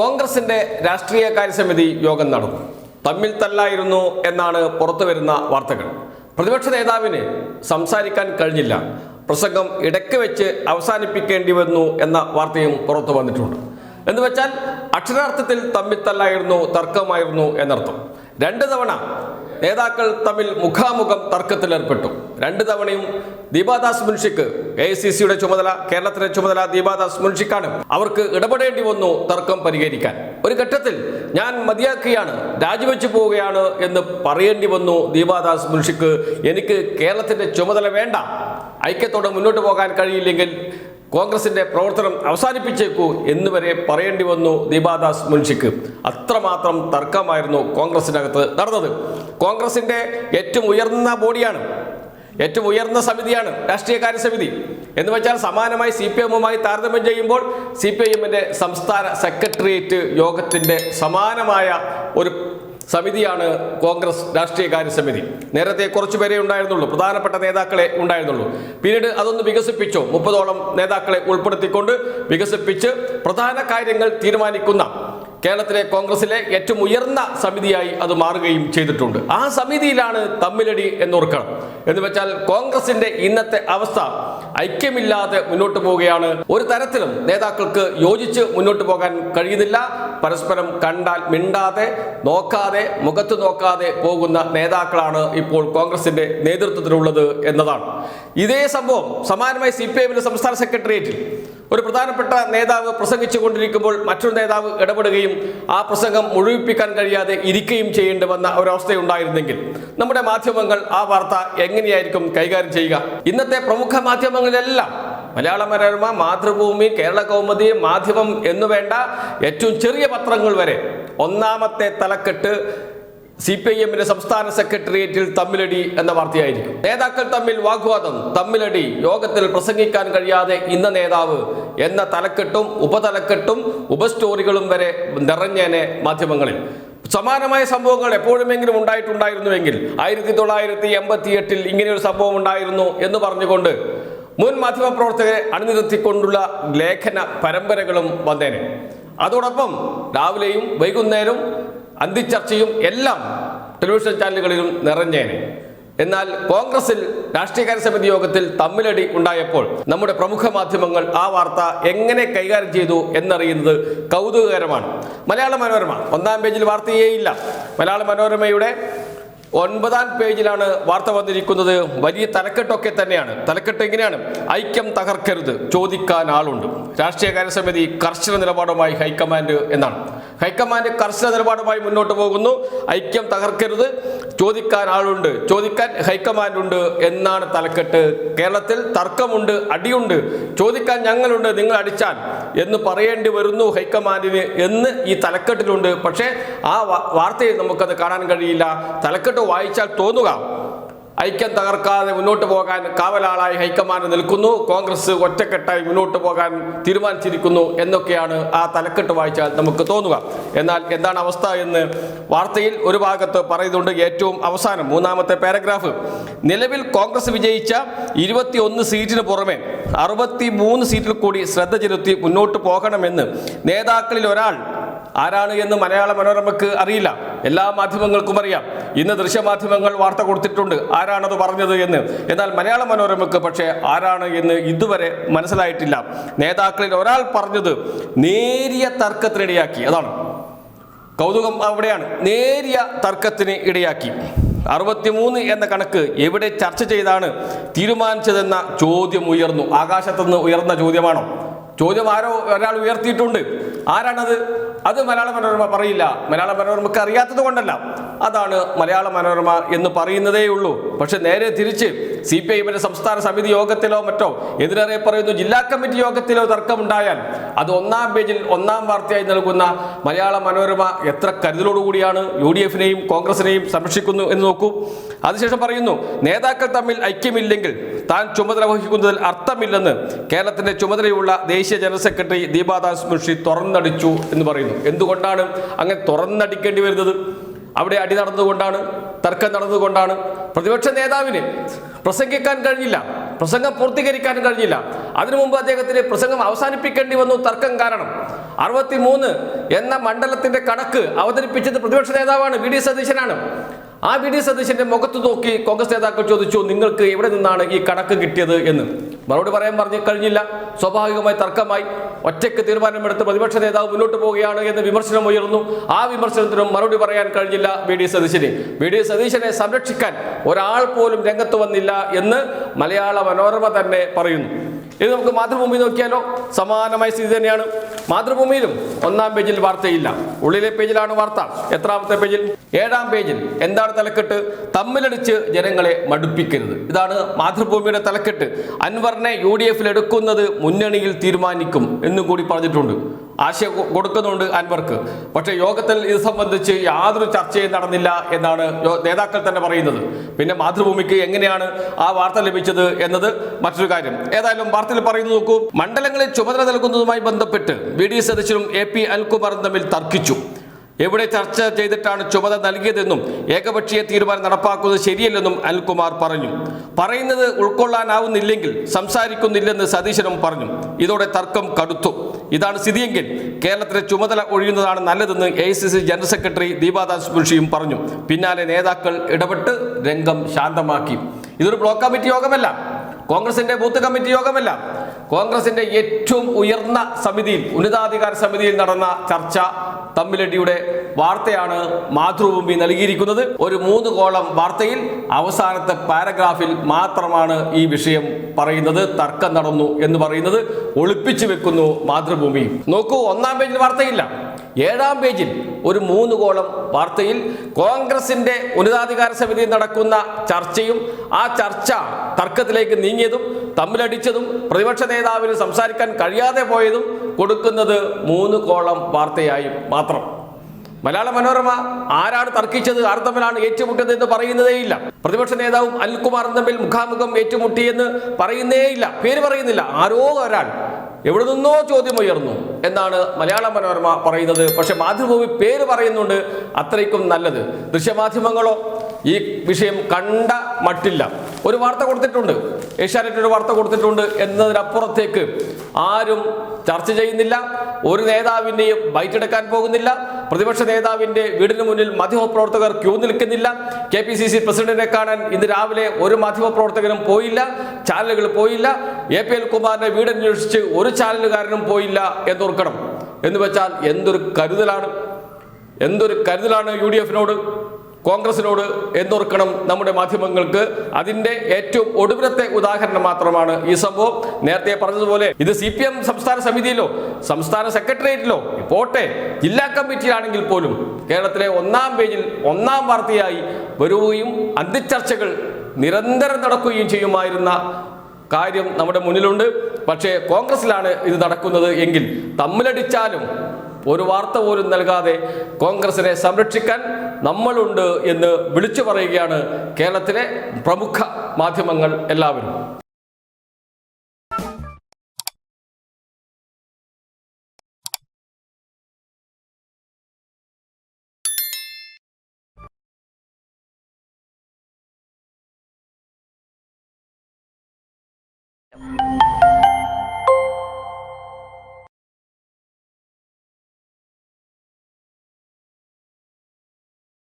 കോൺഗ്രസിന്റെ രാഷ്ട്രീയ കാര്യസമിതി യോഗം നടന്നു തമ്മിൽ തല്ലായിരുന്നു എന്നാണ് പുറത്തു വരുന്ന വാർത്തകൾ. പ്രതിപക്ഷ നേതാവിന് സംസാരിക്കാൻ കഴിഞ്ഞില്ല. പ്രസംഗം ഇടയ്ക്ക് വെച്ച് അവസാനിപ്പിക്കേണ്ടി വന്നു എന്ന വാർത്തയും പുറത്തു വന്നിട്ടുണ്ട്. എന്ന് വെച്ചാൽ അക്ഷരാർത്ഥത്തിൽ തമ്മിൽ തല്ലായിരുന്നു തർക്കമായിരുന്നു എന്നർത്ഥം. രണ്ടു തവണ നേതാക്കൾ തമ്മിൽ മുഖാമുഖം തർക്കത്തിലേർപ്പെട്ടു. രണ്ട് തവണയും ദീപാദാസ് മുൻഷിക്ക് എ സി സിയുടെ ചുമതല കേരളത്തിലെ ചുമതല ദീപാദാസ് മുൻഷിക്കാണ്. അവർക്ക് ഇടപെടേണ്ടി വന്നു തർക്കം പരിഹരിക്കാൻ. ഒരു ഘട്ടത്തിൽ ഞാൻ മതിയാക്കുകയാണ് രാജിവെച്ചു പോവുകയാണ് എന്ന് പറയേണ്ടി വന്നു ദീപാദാസ് മുൻഷിക്ക്. എനിക്ക് കേരളത്തിന്റെ ചുമതല വേണ്ട. ഐക്യത്തോടെ മുന്നോട്ട് പോകാൻ കഴിയില്ലെങ്കിൽ കോൺഗ്രസിന്റെ പ്രവർത്തനം അവസാനിപ്പിച്ചേക്കൂ എന്ന് വരെ പറയേണ്ടി വന്നു ദീപാദാസ് മുൻഷിക്ക്. അത്രമാത്രം തർക്കമായിരുന്നു കോൺഗ്രസിനകത്ത് നടന്നത്. കോൺഗ്രസിന്റെ ഏറ്റവും ഉയർന്ന ബോഡിയാണ് ഏറ്റവും ഉയർന്ന സമിതിയാണ് രാഷ്ട്രീയകാര്യ സമിതി. എന്ന് വെച്ചാൽ സമാനമായി സി പി എമ്മുമായി താരതമ്യം ചെയ്യുമ്പോൾ സി പി ഐ എമ്മിന്റെ സംസ്ഥാന സെക്രട്ടേറിയറ്റ് യോഗത്തിന്റെ സമാനമായ ഒരു സമിതിയാണ് കോൺഗ്രസ് രാഷ്ട്രീയകാര്യ സമിതി. നേരത്തെ കുറച്ചു പേരെ ഉണ്ടായിരുന്നുള്ളൂ. പ്രധാനപ്പെട്ട നേതാക്കളെ ഉണ്ടായിരുന്നുള്ളൂ. പിന്നീട് അതൊന്ന് വികസിപ്പിച്ചു. മുപ്പതോളം നേതാക്കളെ ഉൾപ്പെടുത്തിക്കൊണ്ട് വികസിപ്പിച്ച് പ്രധാന കാര്യങ്ങൾ തീരുമാനിക്കുന്ന കേരളത്തിലെ കോൺഗ്രസിലെ ഏറ്റവും ഉയർന്ന സമിതിയായി അത് മാറുകയും ചെയ്തിട്ടുണ്ട്. ആ സമിതിയിലാണ് തമ്മിലടി എന്നോർക്കണം. എന്ന് വെച്ചാൽ കോൺഗ്രസിന്റെ ഇന്നത്തെ അവസ്ഥ ഐക്യമില്ലാതെ മുന്നോട്ട് പോവുകയാണ്. ഒരു തരത്തിലും നേതാക്കൾക്ക് യോജിച്ച് മുന്നോട്ട് പോകാൻ കഴിയുന്നില്ല. പരസ്പരം കണ്ടാൽ മിണ്ടാതെ നോക്കാതെ മുഖത്ത് നോക്കാതെ പോകുന്ന നേതാക്കളാണ് ഇപ്പോൾ കോൺഗ്രസിന്റെ നേതൃത്വത്തിലുള്ളത് എന്നതാണ്. ഇതേ സംഭവം സമാനമായി സി പി എമ്മിന്റെ സംസ്ഥാന സെക്രട്ടേറിയറ്റിൽ. ഒരു പ്രധാനപ്പെട്ട നേതാവ് പ്രസംഗിച്ചു കൊണ്ടിരിക്കുമ്പോൾ മറ്റൊരു നേതാവ് ഇടപെടുകയും ആ പ്രസംഗം മുഴുവിപ്പിക്കാൻ കഴിയാതെ ഇരിക്കുകയും ചെയ്യേണ്ടി വന്ന ഒരവസ്ഥയുണ്ടായിരുന്നെങ്കിൽ. നമ്മുടെ മാധ്യമങ്ങൾ ആ വാർത്ത എങ്ങനെയായിരിക്കും കൈകാര്യം ചെയ്യുക? ഇന്നത്തെ പ്രമുഖ മാധ്യമങ്ങളിലെല്ലാം മലയാള മനോരമ മാതൃഭൂമി കേരള കൗമുദി മാധ്യമം എന്നു വേണ്ട ഏറ്റവും ചെറിയ പത്രങ്ങൾ വരെ ഒന്നാമത്തെ തലക്കെട്ട് സി പി ഐ എമ്മിന്റെ സംസ്ഥാന സെക്രട്ടേറിയറ്റിൽ തമ്മിലടി എന്ന വാർത്തയായിരിക്കും. നേതാക്കൾ തമ്മിൽ വാഗ്വാദം തമ്മിലടി യോഗത്തിൽ പ്രസംഗിക്കാൻ കഴിയാതെ ഇന്ന നേതാവ് എന്ന തലക്കെട്ടും ഉപതലക്കെട്ടും ഉപസ്റ്റോറികളും വരെ നിറഞ്ഞേനെ മാധ്യമങ്ങളിൽ. സമാനമായ സംഭവങ്ങൾ എപ്പോഴുമെങ്കിലും ഉണ്ടായിട്ടുണ്ടായിരുന്നുവെങ്കിൽ ആയിരത്തി തൊള്ളായിരത്തി എൺപത്തി എട്ടിൽ ഇങ്ങനെയൊരു സംഭവം ഉണ്ടായിരുന്നു എന്ന് പറഞ്ഞുകൊണ്ട് മുൻ മാധ്യമപ്രവർത്തകരെ അണിനിരത്തിക്കൊണ്ടുള്ള ലേഖന പരമ്പരകളും വന്നേനെ. അതോടൊപ്പം രാവിലെയും വൈകുന്നേരവും അന്തിച്ചർച്ചയും എല്ലാം ടെലിവിഷൻ ചാനലുകളിലും നിറഞ്ഞേനെ. എന്നാൽ കോൺഗ്രസിൽ രാഷ്ട്രീയകാര്യ സമിതി യോഗത്തിൽ തമ്മിലടി ഉണ്ടായപ്പോൾ നമ്മുടെ പ്രമുഖ മാധ്യമങ്ങൾ ആ വാർത്ത എങ്ങനെ കൈകാര്യം ചെയ്തു എന്നറിയുന്നത് കൗതുകകരമാണ്. മലയാള മനോരമ. ഒന്നാം പേജിൽ വാർത്തയേയില്ല മലയാള മനോരമയുടെ ഒൻപതാം പേജിലാണ് വാർത്ത വന്നിരിക്കുന്നത്. വലിയ തലക്കെട്ടൊക്കെ തന്നെയാണ്. തലക്കെട്ട് എങ്ങനെയാണ്? ഐക്യം തകർക്കരുത്. ചോദിക്കാൻ ആളുണ്ട്. രാഷ്ട്രീയകാര്യ സമിതി കർശന നിലപാടുമായി ഹൈക്കമാൻഡ് എന്നാണ്. ഹൈക്കമാൻഡ് കർശന നിലപാടുമായി മുന്നോട്ട് പോകുന്നു. ഐക്യം തകർക്കരുത്. ചോദിക്കാൻ ആളുണ്ട്. ചോദിക്കാൻ ഹൈക്കമാൻഡ് ഉണ്ട് എന്നാണ് തലക്കെട്ട്. കേരളത്തിൽ തർക്കമുണ്ട് അടിയുണ്ട്. ചോദിക്കാൻ ഞങ്ങളുണ്ട് നിങ്ങൾ അടിച്ചാൽ എന്ന് പറയേണ്ടി വരുന്നു ഹൈക്കമാൻഡിന് എന്ന് ഈ തലക്കെട്ടിലുണ്ട്. പക്ഷേ ആ വാർത്തയിൽ നമുക്കത് കാണാൻ കഴിയില്ല. തലക്കെട്ട് വായിച്ചാൽ തോന്നുക. ഐക്യം തകർക്കാതെ മുന്നോട്ട് പോകാൻ കാവലാളായി ഹൈക്കമാൻഡ് നിൽക്കുന്നു. കോൺഗ്രസ് ഒറ്റക്കെട്ടായി മുന്നോട്ട് പോകാൻ തീരുമാനിച്ചിരിക്കുന്നു എന്നൊക്കെയാണ് ആ തലക്കെട്ട് വായിച്ചാൽ നമുക്ക് തോന്നുക. എന്നാൽ എന്താണ് അവസ്ഥ എന്ന് വാർത്തയിൽ ഒരു ഭാഗത്ത് പറയുന്നുണ്ട്. ഏറ്റവും അവസാനം മൂന്നാമത്തെ പാരഗ്രാഫ്. നിലവിൽ കോൺഗ്രസ് വിജയിച്ച ഇരുപത്തിയൊന്ന് സീറ്റിന് പുറമെ അറുപത്തി മൂന്ന് സീറ്റിൽ കൂടി ശ്രദ്ധ ചെലുത്തി മുന്നോട്ട് പോകണമെന്ന് നേതാക്കളിൽ ഒരാൾ ആരാണ് എന്ന് മലയാള മനോരമയ്ക്ക് അറിയില്ല. എല്ലാ മാധ്യമങ്ങൾക്കും അറിയാം. ഇന്ന് ദൃശ്യമാധ്യമങ്ങൾ വാർത്ത കൊടുത്തിട്ടുണ്ട്. ആരാണത് പറഞ്ഞത് എന്ന്. എന്നാൽ മലയാള മനോരമയ്ക്ക് പക്ഷേ ആരാണ് എന്ന് ഇതുവരെ മനസ്സിലായിട്ടില്ല. നേതാക്കളിൽ ഒരാൾ പറഞ്ഞത് നേരിയ തർക്കത്തിനിടയാക്കി അതാണ്. കൗതുകം അവിടെയാണ്. നേരിയ തർക്കത്തിന് ഇടയാക്കി. അറുപത്തിമൂന്ന് എന്ന കണക്ക് എവിടെ ചർച്ച ചെയ്താണ് തീരുമാനിച്ചതെന്ന ചോദ്യം ഉയർന്നു. ആകാശത്തുനിന്ന് ഉയർന്ന ചോദ്യമാണോ? ചോദ്യം ആരോ ഒരാൾ ഉയർത്തിയിട്ടുണ്ട്. ആരാണത്? അത് മലയാള മനോരമ പറയില്ല. മലയാള മനോരമക്ക് അറിയാത്തത് കൊണ്ടല്ല. അതാണ് മലയാള മനോരമ എന്ന് പറയുന്നതേ ഉള്ളൂ. പക്ഷെ നേരെ തിരിച്ച് സി പി ഐ സംസ്ഥാന സമിതി യോഗത്തിലോ മറ്റോ എതിരേറെ പറയുന്നു ജില്ലാ കമ്മിറ്റി യോഗത്തിലോ തർക്കമുണ്ടായാൽ അത് ഒന്നാം പേജിൽ ഒന്നാം വാർത്തയായി നൽകുന്ന മലയാള മനോരമ എത്ര കരുതലോടുകൂടിയാണ് യു ഡി എഫിനെയും കോൺഗ്രസിനെയും സംരക്ഷിക്കുന്നു എന്ന് നോക്കൂ. അതിനുശേഷം പറയുന്നു നേതാക്കൾ തമ്മിൽ ഐക്യമില്ലെങ്കിൽ താൻ ചുമതല വഹിക്കുന്നതിൽ അർത്ഥമില്ലെന്ന് കേരളത്തിന്റെ ചുമതലയുള്ള ദേശീയ ജനറൽ സെക്രട്ടറി ദീപാദാസ് മുഷി തുറന്നടിച്ചു എന്ന് പറയുന്നു. എന്തുകൊണ്ടാണ് അങ്ങനെ തുറന്നടിക്കേണ്ടി വരുന്നത്? അവിടെ അടി നടന്നതുകൊണ്ടാണ് തർക്കം നടന്നതുകൊണ്ടാണ്. പ്രതിപക്ഷ നേതാവിന് പ്രസംഗിക്കാൻ കഴിഞ്ഞില്ല പ്രസംഗം പൂർത്തീകരിക്കാനും കഴിഞ്ഞില്ല. അതിനു മുമ്പ് അദ്ദേഹത്തിന് പ്രസംഗം അവസാനിപ്പിക്കേണ്ടി വന്നു തർക്കം കാരണം. അറുപത്തി മൂന്ന് എന്ന മണ്ഡലത്തിന്റെ കണക്ക് അവതരിപ്പിച്ചത് പ്രതിപക്ഷ നേതാവാണ് വി ഡി സതീശനാണ്. ആ വി ഡി സതീശന്റെ മുഖത്ത് നോക്കി കോൺഗ്രസ് നേതാക്കൾ ചോദിച്ചു നിങ്ങൾക്ക് എവിടെ നിന്നാണ് ഈ കണക്ക് കിട്ടിയത്? എന്ന്. മറുപടി പറയാൻ പറഞ്ഞ് കഴിഞ്ഞില്ല. സ്വാഭാവികമായി തർക്കമായി. ഒറ്റയ്ക്ക് തീരുമാനമെടുത്ത് പ്രതിപക്ഷ നേതാവ് മുന്നോട്ട് പോവുകയാണ് എന്ന് വിമർശനം ഉയർന്നു. ആ വിമർശനത്തിനും മറുപടി പറയാൻ കഴിഞ്ഞില്ല വി ഡി സതീശന്. വി ഡി സതീശനെ സംരക്ഷിക്കാൻ ഒരാൾ പോലും രംഗത്ത് വന്നില്ല എന്ന് മലയാള മനോരമ തന്നെ പറയുന്നു. ഇത് നമുക്ക് മാതൃഭൂമി നോക്കിയാലോ? സമാനമായ സ്ഥിതി തന്നെയാണ്. മാതൃഭൂമിയിലും ഒന്നാം പേജിൽ വാർത്തയില്ല. ഉള്ളിലെ പേജിലാണ് വാർത്ത. എത്രാമത്തെ പേജിൽ? ഏഴാം പേജിൽ. എന്താണ് തലക്കെട്ട്? തമ്മിലടിച്ച് ജനങ്ങളെ മടുപ്പിക്കരുത്. ഇതാണ് മാതൃഭൂമിയുടെ തലക്കെട്ട്. അൻവറിനെ യു ഡി എഫിൽ എടുക്കുന്നത് മുന്നണിയിൽ തീരുമാനിക്കും എന്നും കൂടി പറഞ്ഞിട്ടുണ്ട്. ആശയം കൊടുക്കുന്നുണ്ട് അൻവർക്ക്. പക്ഷേ യോഗത്തിൽ ഇത് സംബന്ധിച്ച് യാതൊരു ചർച്ചയും നടന്നില്ല എന്നാണ് നേതാക്കൾ തന്നെ പറയുന്നത്. പിന്നെ മാതൃഭൂമിക്ക് എങ്ങനെയാണ് ആ വാർത്ത ലഭിച്ചത് എന്നത് മറ്റൊരു കാര്യം. ഏതായാലും വാർത്തയിൽ പറയുന്നു നോക്കൂ. മണ്ഡലങ്ങളിൽ ചുമതല നൽകുന്നതുമായി ബന്ധപ്പെട്ട് ബി ഡി സതീശനും എ പി അൽകുമാറും തമ്മിൽ തർക്കിച്ചു. എവിടെ ചർച്ച ചെയ്തിട്ടാണ് ചുമതല നൽകിയതെന്നും ഏകപക്ഷീയ തീരുമാനം നടപ്പാക്കുന്നത് ശരിയല്ലെന്നും അനിൽകുമാർ പറഞ്ഞു. പറയുന്നത് ഉൾക്കൊള്ളാനാവുന്നില്ലെങ്കിൽ സംസാരിക്കുന്നില്ലെന്ന് സതീശനും പറഞ്ഞു. ഇതോടെ തർക്കം കടുത്തു. ഇതാണ് സ്ഥിതിയെങ്കിൽ കേരളത്തിലെ ചുമതല ഒഴിയുന്നതാണ് നല്ലതെന്ന് എ ജനറൽ സെക്രട്ടറി ദീപാദാസ് മുൻഷിയും പറഞ്ഞു. പിന്നാലെ നേതാക്കൾ ഇടപെട്ട് രംഗം ശാന്തമാക്കി. ഇതൊരു ബ്ലോക്ക് കമ്മിറ്റി യോഗമല്ല. കോൺഗ്രസിന്റെ ബൂത്ത് കമ്മിറ്റി യോഗമല്ല. കോൺഗ്രസിന്റെ ഏറ്റവും ഉയർന്ന സമിതിയിൽ ഉന്നതാധികാര സമിതിയിൽ നടന്ന ചർച്ച തമ്മിലടിയുടെ വാർത്തയാണ് മാതൃഭൂമി നൽകിയിരിക്കുന്നത്. ഒരു മൂന്ന് കോളം വാർത്തയിൽ അവസാനത്തെ പാരഗ്രാഫിൽ മാത്രമാണ് ഈ വിഷയം പറയുന്നത് തർക്കം നടന്നു എന്ന് പറയുന്നത്. ഒളിപ്പിച്ചു വെക്കുന്നു മാതൃഭൂമി. നോക്കൂ ഒന്നാം പേജിൽ വാർത്തയില്ല. ഏഴാം പേജിൽ ഒരു മൂന്ന് കോളം വാർത്തയിൽ കോൺഗ്രസിന്റെ ഉന്നതാധികാര സമിതി നടക്കുന്ന ചർച്ചയും ആ ചർച്ച തർക്കത്തിലേക്ക് നീങ്ങിയതും തമ്മിലടിച്ചതും പ്രതിപക്ഷ നേതാവിന് സംസാരിക്കാൻ കഴിയാതെ പോയതും കൊടുക്കുന്നത് മൂന്ന് കോളം വാർത്തയായി മാത്രം. മലയാള മനോരമ ആരാണ് തർക്കിച്ചത്? ആർ തമ്മിലാണ് ഏറ്റുമുട്ടിയത് എന്ന് പറയുന്നതേയില്ല പ്രതിപക്ഷ നേതാവും അനിൽകുമാറും തമ്മിൽ മുഖാമുഖം ഏറ്റുമുട്ടിയെന്ന് പറയുന്നേയില്ല പേര് പറയുന്നില്ല. ആരോ ഒരാൾ എവിടെ നിന്നോ ചോദ്യം ഉയർന്നു. എന്നാണ് മലയാള മനോരമ പറയുന്നത്. പക്ഷെ മാതൃഭൂമി പേര് പറയുന്നുണ്ട് അത്രയ്ക്കും നല്ലത്. ദൃശ്യമാധ്യമങ്ങളോ ഈ വിഷയം കണ്ട മട്ടില്ല. ഒരു വാർത്ത കൊടുത്തിട്ടുണ്ട്. ഏഷ്യാനെറ്റ് ഒരു വാർത്ത കൊടുത്തിട്ടുണ്ട് എന്നതിനപ്പുറത്തേക്ക് ആരും ചർച്ച ചെയ്യുന്നില്ല. ഒരു നേതാവിന്റെയും ബൈറ്റ് എടുക്കാൻ പോകുന്നില്ല. പ്രതിപക്ഷ നേതാവിന്റെ വീടിന് മുന്നിൽ മാധ്യമപ്രവർത്തകർ ക്യൂ നിൽക്കുന്നില്ല. കെ പി സി സി പ്രസിഡന്റിനെ കാണാൻ ഇന്ന് രാവിലെ ഒരു മാധ്യമപ്രവർത്തകനും പോയില്ല. ചാനലുകൾ പോയില്ല. എ പി എൽ കുമാറിന്റെ വീട് അന്വേഷിച്ച് ഒരു ചാനലുകാരനും പോയില്ല എന്നോർക്കണം. എന്ന് വെച്ചാൽ എന്തൊരു കരുതലാണ്. എന്തൊരു കരുതലാണ് യു ഡി എഫിനോട്. കോൺഗ്രസിനോട് എന്നോർക്കണം നമ്മുടെ മാധ്യമങ്ങൾക്ക്? അതിന്റെ ഏറ്റവും ഒടുവിലത്തെ ഉദാഹരണം മാത്രമാണ് ഈ സംഭവം. നേരത്തെ പറഞ്ഞതുപോലെ ഇത് സി പി എം സംസ്ഥാന സമിതിയിലോ സംസ്ഥാന സെക്രട്ടേറിയറ്റിലോ പോട്ടെ ജില്ലാ കമ്മിറ്റിയിലാണെങ്കിൽ പോലും കേരളത്തിലെ ഒന്നാം പേജിൽ ഒന്നാം വാർത്തയായി വരികയും അന്തിച്ചർച്ചകൾ നിരന്തരം നടക്കുകയും ചെയ്യുമായിരുന്ന കാര്യം നമ്മുടെ മുന്നിലുണ്ട്. പക്ഷേ കോൺഗ്രസിലാണ് ഇത് നടക്കുന്നത് എങ്കിൽ തമ്മിലടിച്ചാലും ഒരു വാർത്ത പോലും നൽകാതെ കോൺഗ്രസിനെ സംരക്ഷിക്കാൻ നമ്മളുണ്ട് എന്ന് വിളിച്ചു പറയുകയാണ് കേരളത്തിലെ പ്രമുഖ മാധ്യമങ്ങൾ എല്ലാവരും.